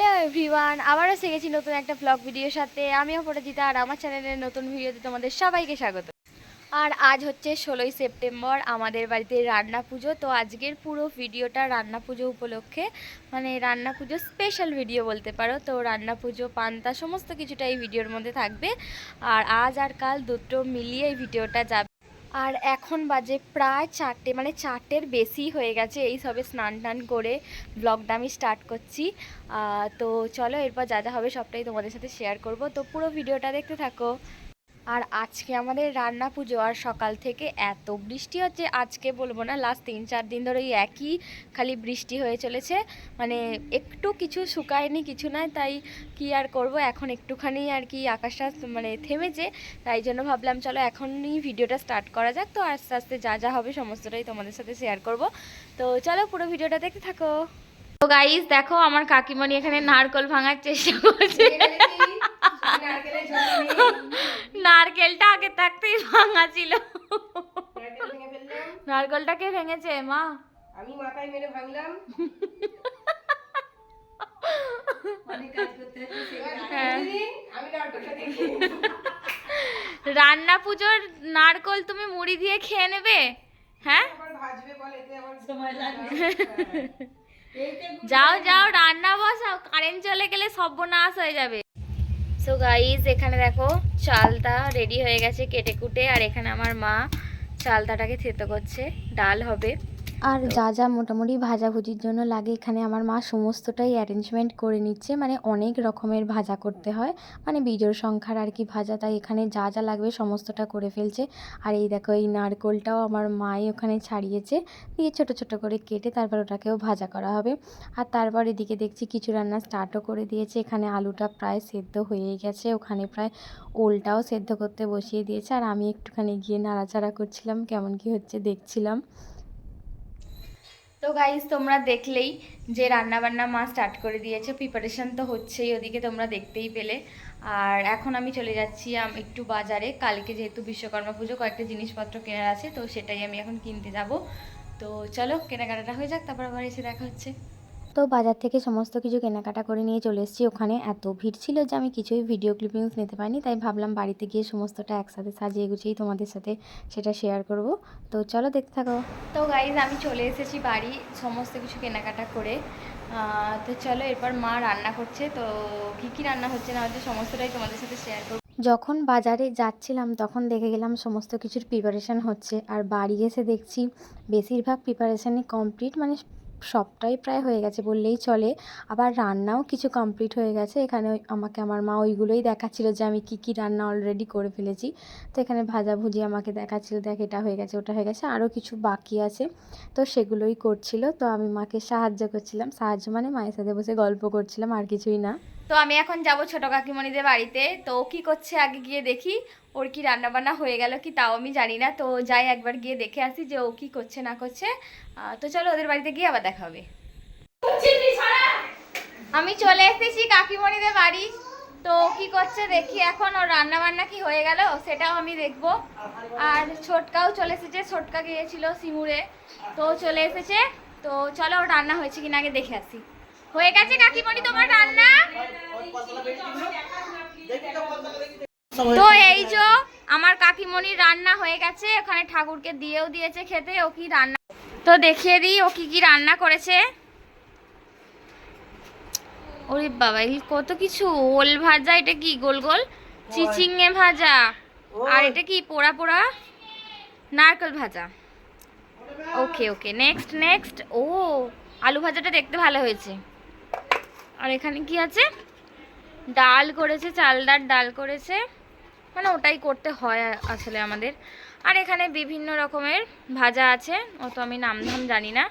Hello everyone আবারও গেছি নতুন একটা ব্লগ ভিডিওর সাথে। আমি অপরাজিতা আর আমার চ্যানেলের নতুন ভিডিওতে তোমাদের সবাইকে স্বাগত। আর আজ হচ্ছে ষোলোই সেপ্টেম্বর, আমাদের বাড়িতে রান্না পুজো। তো আজকের পুরো ভিডিওটা রান্না পুজো উপলক্ষে মানে রান্না পুজো স্পেশাল ভিডিও বলতে পারো। তো রান্না পুজো, পান্তা, সমস্ত কিছুটা এই ভিডিওর মধ্যে থাকবে। আর আজ আর কাল দুটো মিলিয়ে এই ভিডিওটা যাবে। আর এখন বাজে প্রায় চারটে মানে চারটের বেশি হয়ে গেছে এই সবে স্নান টান করে ব্লগটা আমি স্টার্ট করছি। তো চলো এরপর যা যা হবে সবটাই তোমাদের সাথে শেয়ার করব। তো পুরো ভিডিওটা দেখতে থাকো। আর আজকে আমাদের রান্না পুজো আর সকাল থেকে এত বৃষ্টি হচ্ছে, আজকে বলব না লাস্ট তিন চার দিন ধরে এই একই খালি বৃষ্টি হয়ে চলেছে। মানে একটু কিছু শুকায়নি, কিছু নয় তাই কি আর করব? এখন একটুখানি আর কি আকাশটা মানে থেমেছে, তাই জন্য ভাবলাম চলো এখনই ভিডিওটা স্টার্ট করা যাক। তো আস্তে আস্তে যা যা হবে সমস্তটাই তোমাদের সাথে শেয়ার করব। তো চলো পুরো ভিডিওটা দেখতে থাকো। তো গাইস দেখো আমার কাকিমণি এখানে নারকল ভাঙার চেষ্টা করছে। নারকেলটা আগে থাকতেই ভাঙা ছিল। নারকেলটাকে ভেঙেছে মা। আমি মাথায় মেরে ভাঙলাম। হ্যাঁ। রান্না পুজোর নারকল তুমি মুড়ি দিয়ে খেয়ে নেবে? হ্যাঁ? যাও যাও রান্না বসাও। কারেন্ট চলে গেলে সর্বনাশ হয়ে যাবে। সো গাইজ এখানে দেখো চালটা রেডি হয়ে গেছে কেটে কুটে, আর এখানে আমার মা চালতাটাকে থেতো করছে। ডাল হবে। আর যা যা মোটামুটি ভাজাভুজির জন্য লাগে এখানে আমার মা সমস্তটাই অ্যারেঞ্জমেন্ট করে নিচ্ছে। মানে অনেক রকমের ভাজা করতে হয়। মানে বিজোড় সংখ্যার আর কি ভাজা, তাই এখানে যা যা লাগবে সমস্তটা করে ফেলছে। আর এই দেখো, এই নারকোলটাও আমার মাই ওখানে ছাড়িয়েছে। দিয়ে ছোট ছোট করে কেটে তারপর ওটাকেও ভাজা করা হবে। আর তারপর এদিকে দেখছি কিছু রান্না স্টার্টও করে দিয়েছে। এখানে আলুটা প্রায় সেদ্ধ হয়েই গেছে। ওখানে প্রায় ওলটাও সেদ্ধ করতে বসিয়ে দিয়েছে। আর আমি একটুখানি গিয়ে নাড়াচাড়া করছিলাম। কেমন কি হচ্ছে দেখছিলাম। তো গাইজ তোমরা দেখলেই যে রান্না বান্না মা স্টার্ট করে দিয়েছে। প্রিপারেশান তো হচ্ছেই, ওদিকে তোমরা দেখতেই পেলে। আর এখন আমি চলে যাচ্ছি একটু বাজারে। কালকে যেহেতু বিশ্বকর্মা পুজো, কয়েকটা জিনিসপত্র কেনার আছে, তো সেটাই আমি এখন কিনতে যাব। তো চলো, কেনাকাটাটা হয়ে যাক, তারপর আবার এসে দেখা হচ্ছে। তো বাজার থেকে সমস্ত কিছু কেনাকাটা করে নিয়ে চলে এসেছি। ওখানে এত ভিড় ছিল যে আমি কিছুই ভিডিও ক্লিপিংস নিতে পারিনি তাই ভাবলাম বাড়িতে গিয়ে সমস্তটা একসাথে সাজিয়ে গুছিয়েই তোমাদের সাথে সেটা শেয়ার করব। তো চলো দেখতে থাকো। তো গাইজ আমি চলে এসেছি বাড়ি সমস্ত কিছু কেনাকাটা করে। তো চলো এরপর মা রান্না করছে তো কী কী রান্না হচ্ছে না হচ্ছে সমস্তটাই তোমাদের সাথে শেয়ার করব। যখন বাজারে যাচ্ছিলাম তখন দেখে গেলাম সমস্ত কিছুর প্রিপারেশান হচ্ছে আর বাড়ি এসে দেখছি বেশিরভাগ প্রিপারেশানই কমপ্লিট মানে সবটাই প্রায় হয়ে গেছে বললেই চলে। আবার রান্নাও কিছু কমপ্লিট হয়ে গেছে। এখানে আমাকে আমার মা ওইগুলোই দেখাচ্ছিল যে আমি কি কি রান্না অলরেডি করে ফেলেছি। তো এখানে ভাজাভুজি আমাকে দেখাচ্ছিল, দেখ এটা হয়ে গেছে, ওটা হয়ে গেছে, আরও কিছু বাকি আছে। তো সেগুলোই করছিল। তো আমি মাকে সাহায্য করছিলাম। সাহায্য মানে মায়ের সাথে বসে গল্প করছিলাম, আর কিছুই না। তো আমি এখন যাব ছোট কাকিমণিদের বাড়িতে। তো ও কি করছে আগে গিয়ে দেখি, ওর কি রান্না বান্না হয়ে গেল কি তাও আমি জানি না। তো যাই একবার গিয়ে দেখে আসি যে ও কি করছে না করছে। তো চলো ওদের বাড়িতে গিয়ে আবার দেখা হবে। আমি চলে এসেছি কাকিমণিদের বাড়ি। তো কি করছে দেখি এখন ওর রান্না বান্না কি হয়ে গেল, সেটাও আমি দেখব। আর ছোটকাও চলে এসেছে, ছোটকা গিয়েছিল সিমুরে। তো চলে এসেছে। তো চলো ওর রান্না হয়েছে কিনা আগে দেখে আসি। হয়ে গেছে কাকিমণি তোমার রান্না? তো এই যে আমার কাকিমণির রান্না হয়ে গেছে ওখানে ঠাকুরকে দিয়েও দিয়েছে খেতে ও কি রান্না তো দেখিয়ে দিই ও কি কি রান্না করেছে। ওরে বাবা এই কত কিছু ওল ভাজা এটা কি গোল গোল? চিচিঙে ভাজা আর এটা কি পোড়া পোড়া? নারকেল ভাজা। ওকে ওকে নেক্সট নেক্সট ও আলু ভাজাটা দেখতে ভালো হয়েছে। আর এখানে কি আছে? ডাল করেছে চালদার ডাল করেছে। মানে ওটাই করতে হয় আসলে আমাদের। আর এখানে বিভিন্ন রকমের ভাজা আছে। ও তো আমি নাম ধাম জানি না।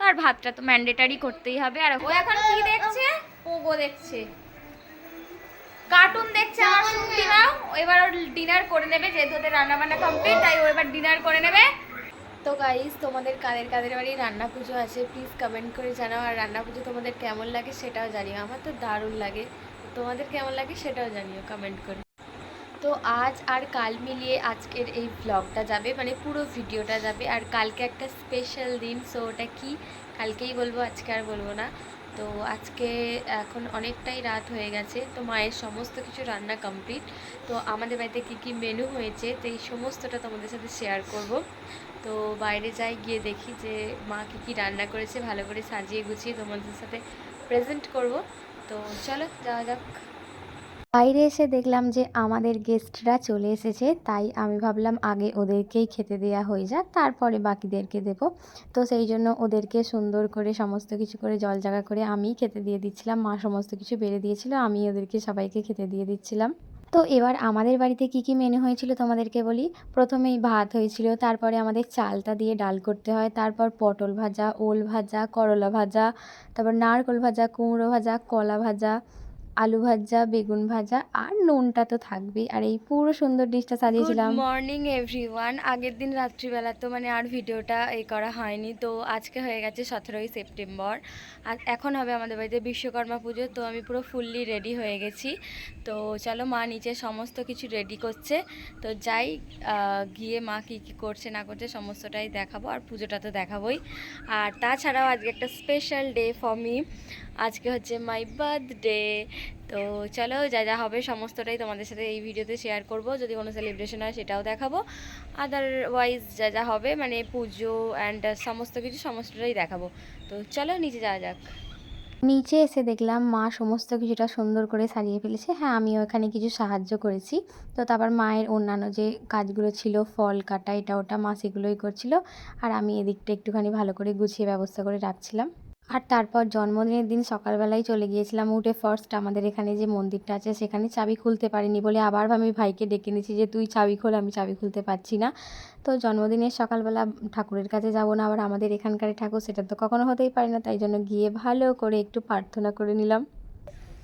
আর ভাতটা তো ম্যান্ডেটারি করতেই হবে। আর ও এখন কি দেখছে? পোগো দেখছে। কার্টুন দেখছে আমার শুনতি না এবার ওর ডিনার করে নেবে যেহেতু ওদের রান্না বান্না কমপ্লিট তাই ও এবার ডিনার করে নেবে। তো গাইজ তোমাদের কাদের কাদের বাড়ি রান্না পুজো আছে প্লিজ কমেন্ট করে জানাও। আর রান্না পুজো তোমাদের কেমন লাগে সেটাও জানিও। আমার তো দারুণ লাগে। তোমাদের কেমন লাগে সেটাও জানিও কমেন্ট করে। তো আজ আর কাল মিলিয়ে আজকের এই ব্লগটা যাবে মানে পুরো ভিডিওটা যাবে। আর কালকে একটা স্পেশাল দিন সো ওটা কি? কালকেই বলব, আজকে আর বলব না। তো আজকে এখন অনেকটাই রাত হয়ে গেছে, তো মায়ের সমস্ত কিছু রান্না কমপ্লিট তো আমাদের বাড়িতে কী কী মেনু হয়েছে, তো এই সমস্তটা তোমাদের সাথে শেয়ার করব। তো বাইরে যাই, গিয়ে দেখি যে মা কী কী রান্না করেছে, ভালো করে সাজিয়ে গুছিয়ে তোমাদের সাথে প্রেজেন্ট করব। তো চলো, যাওয়া যাক। বাইরে এসে দেখলাম যে আমাদের গেস্টরা চলে এসেছে, তাই আমি ভাবলাম আগে ওদেরকেই খেতে দেওয়া হয়ে যাক, তারপরে বাকিদেরকে দেব। তো সেই জন্য ওদেরকে সুন্দর করে সমস্ত কিছু করে জল জায়গা করে আমিই খেতে দিয়ে দিচ্ছিলাম, মা সমস্ত কিছু বেড়ে দিয়েছিল আমি ওদেরকে সবাইকে খেতে দিয়ে দিচ্ছিলাম। তো এবার আমাদের বাড়িতে কি কি মেনু হয়েছিল তোমাদেরকে বলি? প্রথমেই ভাত হয়েছিল, তারপরে আমাদের চালটা দিয়ে ডাল করতে হয়, তারপর পটল ভাজা, ওল ভাজা, করলা ভাজা, তারপর নারকোল ভাজা, কুমড়ো ভাজা, কলা ভাজা আলু ভাজা, বেগুন ভাজা আর নুনটা তো থাকবেই। আর এই পুরো সুন্দর ডিশটা সাজিয়েছিলাম। মর্নিং এভরিওয়ান আগের দিন রাত্রিবেলা তো মানে আর ভিডিওটা এই করা হয়নি। তো আজকে হয়ে গেছে সতেরোই সেপ্টেম্বর। আর এখন হবে আমাদের বাড়িতে বিশ্বকর্মা পুজো। তো আমি পুরো ফুললি রেডি হয়ে গেছি। তো চলো মা নিচে সমস্ত কিছু রেডি করছে। তো যাই গিয়ে মা কী কী করছে না করছে সমস্তটাই দেখাবো। আর পুজোটা তো দেখাবোই। আর তাছাড়াও আজকে একটা স্পেশাল ডে ফর মি আজকে হচ্ছে মাই বার্থডে তো চলো, যা যা হবে সমস্তটাই তোমাদের সাথে এই ভিডিওতে শেয়ার করব। যদি কোনো সেলিব্রেশন হয় সেটাও দেখাবো। আদারওয়াইজ যা যা হবে মানে পুজো অ্যান্ড সমস্ত কিছু সমস্তটাই দেখাবো। তো চলো, নিচে যাওয়া যাক। নিচে এসে দেখলাম মা সমস্ত কিছুটা সুন্দর করে সাজিয়ে ফেলেছে। হ্যাঁ আমিও এখানে কিছু সাহায্য করেছি। তো তারপর মায়ের অন্যান্য যে কাজগুলো ছিল, ফল কাটা, এটা ওটা মা সেগুলোই করছিল। আর আমি এদিকটা একটুখানি ভালো করে গুছিয়ে ব্যবস্থা করে রাখছিলাম। আর তারপর জন্মদিনের দিন সকালবেলায় চলে গিয়েছিলাম উঠে ফার্স্ট আমাদের এখানে যে মন্দিরটা আছে, সেখানে চাবি খুলতে পারিনি বলে আবার আমি ভাইকে ডেকে নিয়েছি যে, তুই চাবি খোল, আমি চাবি খুলতে পারছি না। তো জন্মদিনের সকালবেলা ঠাকুরের কাছে যাব না, আবার আমাদের এখানকার ঠাকুর, সেটা তো কখনো হতেই পারে না, তাই জন্য গিয়ে ভালো করে একটু প্রার্থনা করে নিলাম।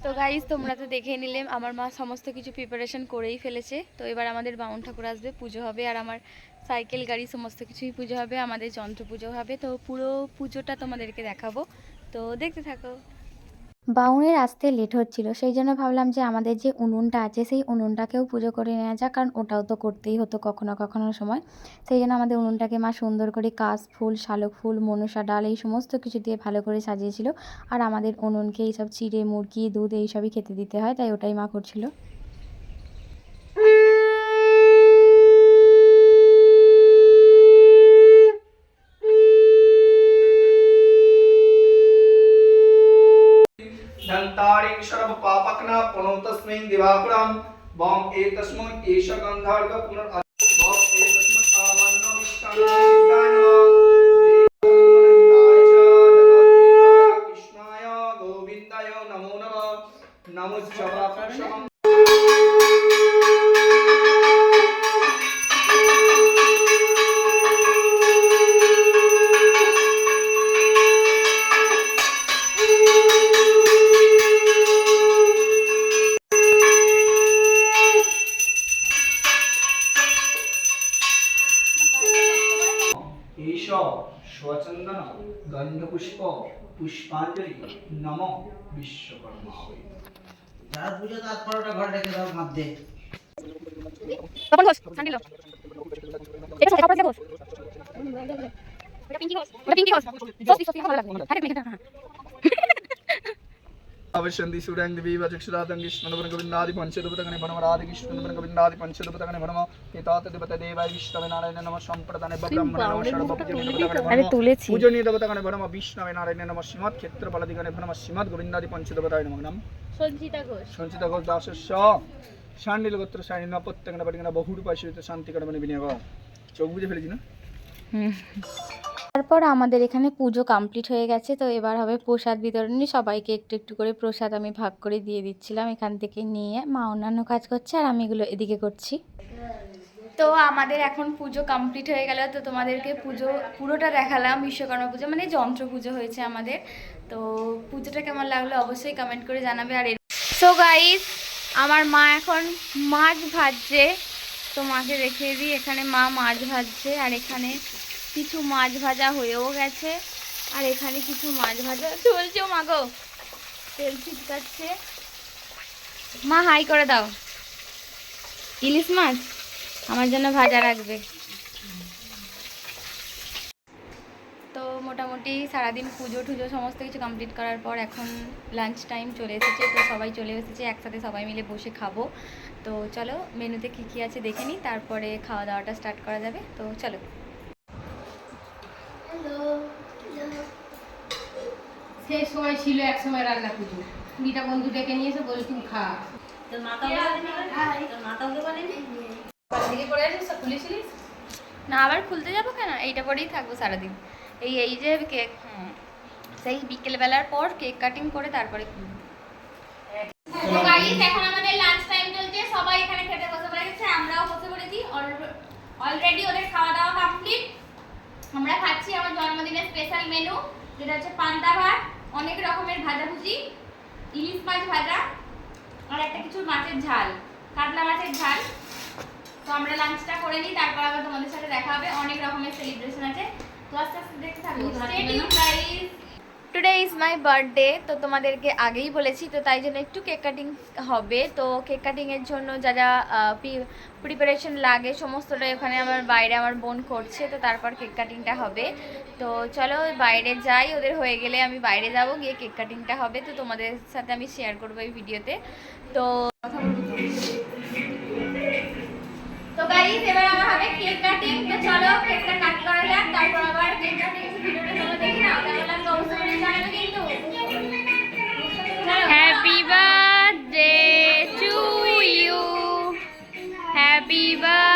তো গাইজ তোমরা তো দেখে নিলে, আমার মা সমস্ত কিছু প্রিপারেশন করেই ফেলেছে। তো এবার আমাদের বামুন ঠাকুর আসবে, পুজো হবে, আর আমার সাইকেল, গাড়ি, সমস্ত কিছুই পুজো হবে, আমাদের যন্ত্র পুজো হবে। তো পুরো পুজোটা তোমাদেরকে দেখাবো। তো দেখতে থাকো। বাউনের আসতে লেট হচ্ছিল, সেই জন্য ভাবলাম যে আমাদের যে উনুনটা আছে, সেই উনুনটাকেও পুজো করে নেওয়া যাক, কারণ ওটাও তো করতেই হতো কখনো কখনো সময়। সেই জন্য আমাদের উনুনটাকে মা সুন্দর করে কাশ ফুল, শালক ফুল, মনসা ডাল, এই সমস্ত কিছু দিয়ে ভালো করে সাজিয়েছিল। আর আমাদের উনুনকে এইসব চিড়ে, মুরগি, দুধ, এইসবই খেতে দিতে হয়, তাই ওটাই মা করছিল। অন্তারিং সর্ব পাপকনা পুনঃ তস্মিং দিবাকুরম বং এতস্মৈ এষ গন্ধার্ঘ পুনর পুষ্পাঞ্জলি নম বিশ্বকর্মা যারা পুজো তার পরোটা ঘরে রেখে দাও মধ্যে তপন ঘোষ সান্ডিল అవశ్యంతి సూర్యాంగి వచక్షురాతంగి స్మరణ గోవిందాది పంచదపతకని భనమ రాధి కృష్ణ గోవిందాది పంచదపతకని భనమ పితాతదిపత దేవాయ విష్ణవే నారాయణ నమ సంప్రదాన బ్రహ్మ నమ তুলেছি পূজনীয় দেবতাগণে ভনম বিষ্ণবে নারায়ণ নম শ্রীমৎ ক্ষেত্রপালাদিগণে ভনম শ্রীমৎ গোবিন্দাদি পঞ্চদেবতায় নম নাম সঞ্চিতা ঘোষ সঞ্চিতা ঘোষ দাসস্য শান্ডিল গোত্র শান্ডিল না প্রত্যেকটা বাটিকানা বহুরূপায় শান্তি কারণে বিনিয়োগ চোখ বুঝে ফেলেছি না তারপর আমাদের এখানে পুজো কমপ্লিট হয়ে গেছে, তো এবার হবে প্রসাদ বিতরণী সবাইকে একটু একটু করে প্রসাদ আমি ভাগ করে দিয়ে দিচ্ছিলাম এখান থেকে নিয়ে। মা অন্যান্য কাজ করছে আর আমি এগুলো এদিকে করছি। তো আমাদের এখন পুজো কমপ্লিট হয়ে গেল, তো তোমাদেরকে পুজো পুরোটা দেখালাম, বিশ্বকর্মা পুজো মানে যন্ত্র পুজো হয়েছে আমাদের। তো পুজোটা কেমন লাগল অবশ্যই কমেন্ট করে জানাবে আর সো গাইস আমার মা এখন মাছ ভাজছে। তো মাকে রেখে দিই, এখানে মা মাছ ভাজছে আর এখানে কিছু মাছ ভাজা হয়েও গেছে। আর এখানে কিছু মাছ ভাজা চলছে মা গো। তেল ছিটকাচ্ছে। মা, হাই করে দাও। ইলিশ মাছ? আমার জন্য ভাজা রাখবে। তো মোটামুটি সারাদিন পুজো টুজো সমস্ত কিছু কমপ্লিট করার পর এখন লাঞ্চ টাইম চলে এসেছে, তো সবাই চলে এসেছে, একসাথে সবাই মিলে বসে খাব। তো চলো, মেনুতে কী কী আছে দেখে নিই তারপরে খাওয়া দাওয়াটা স্টার্ট করা যাবে। তো চলো। সেই সময় ছিল এক সময় রান্না পুজো। কুড়িটা বন্ধু ডেকে নিয়ে এসে বলে তুমি খা। তোর মাথা পড়ে খুলেছিলিস? না আবার খুলতে যাব কেন? এইটা পরেই থাকব সারাদিন। এই এই যে কেক সেই বিকেলবেলার পর কেক কাটিং করে তারপরে খুলবো। এখন আমাদের লাঞ্চ টাইম চলছে। সবাই এখানে খেতে বসে পড়েছে আমরাও বসে পড়েছি। অলরেডি ওদের খাওয়া দাওয়া কমপ্লিট আমরা খাচ্ছি আমার জন্মদিনের স্পেশাল মেনু যেটা হচ্ছে পান্তা ভাত। অনেক রকমের ভাজাভুজি ইলিশ মাছ ভাজা আর একটা কিছু মাছের ঝাল কাতলা মাছের ঝাল। তো আমরা লাঞ্চটা করে নিই তারপর আবার তোমাদের সাথে দেখা হবে। অনেক রকমের সেলিব্রেশন আছে। তো আস্তে আস্তে দেখতে থাকো। Stay tuned guys today is my birthday তো তোমাদেরকে আগেই বলেছি, তো তাই জন্য একটু কেক কাটিং হবে। তো কেক কাটিংয়ের জন্য যা যা প্রিপারেশন লাগে সমস্তটা ওখানে আমার বাইরে আমার বোন করছে, তো তারপর কেক কাটিংটা হবে। তো চলো বাইরে যাই, ওদের হয়ে গেলে আমি বাইরে যাব, গিয়ে কেক কাটিংটা হবে, তো তোমাদের সাথে আমি শেয়ার করব এই ভিডিওতে। তো তো গাইস এবার আমার হবে কেক কাটিং তো চলো কেকটা কাট করা যাক, তারপর আবার কেক কাটিং হ্যাপি বার্থডে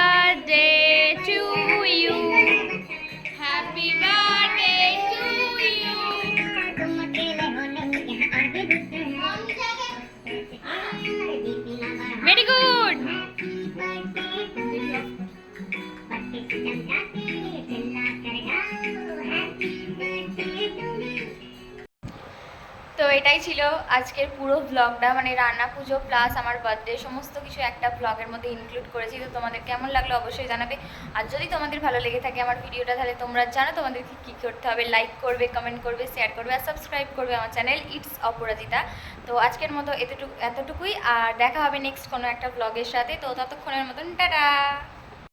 এটাই ছিল আজকের পুরো ব্লগটা মানে রান্না, পুজো প্লাস আমার বার্থডে সমস্ত কিছু একটা ব্লগের মধ্যে ইনক্লুড করেছি। তো তোমাদের কেমন লাগল অবশ্যই জানাবে। আর যদি তোমাদের ভালো লেগে থাকে আমার ভিডিওটা, তাহলে তোমরা জানো তোমাদেরকে কী করতে হবে। লাইক করবে কমেন্ট করবে শেয়ার করবে আর সাবস্ক্রাইব করবে আমার চ্যানেল ইটস অপরাজিতা তো আজকের মতো এতটুকু, এতটুকুই। আর দেখা হবে নেক্সট কোনো একটা ব্লগের সাথে। তো ততক্ষণের মতন, টাটা!